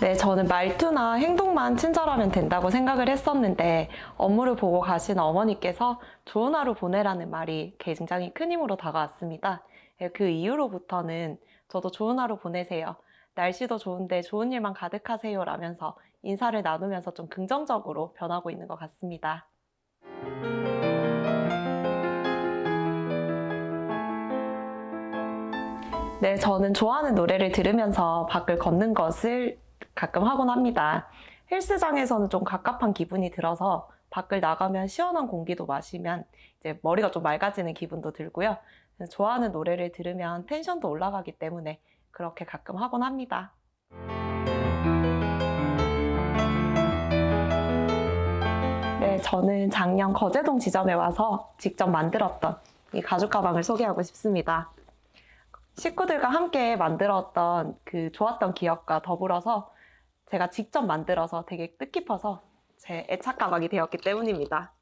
네, 저는 말투나 행동만 친절하면 된다고 생각을 했었는데 업무를 보고 가신 어머니께서 좋은 하루 보내라는 말이 굉장히 큰 힘으로 다가왔습니다. 네, 그 이후로부터는 저도 좋은 하루 보내세요. 날씨도 좋은데 좋은 일만 가득하세요 라면서 인사를 나누면서 좀 긍정적으로 변하고 있는 것 같습니다. 네, 저는 좋아하는 노래를 들으면서 밖을 걷는 것을 가끔 하곤 합니다. 헬스장에서는 좀 갑갑한 기분이 들어서 밖을 나가면 시원한 공기도 마시면 이제 머리가 좀 맑아지는 기분도 들고요. 좋아하는 노래를 들으면 텐션도 올라가기 때문에 그렇게 가끔 하곤 합니다. 네, 저는 작년 거제동 지점에 와서 직접 만들었던 이 가죽 가방을 소개하고 싶습니다. 식구들과 함께 만들었던 그 좋았던 기억과 더불어서 제가 직접 만들어서 되게 뜻깊어서 제 애착 가방이 되었기 때문입니다.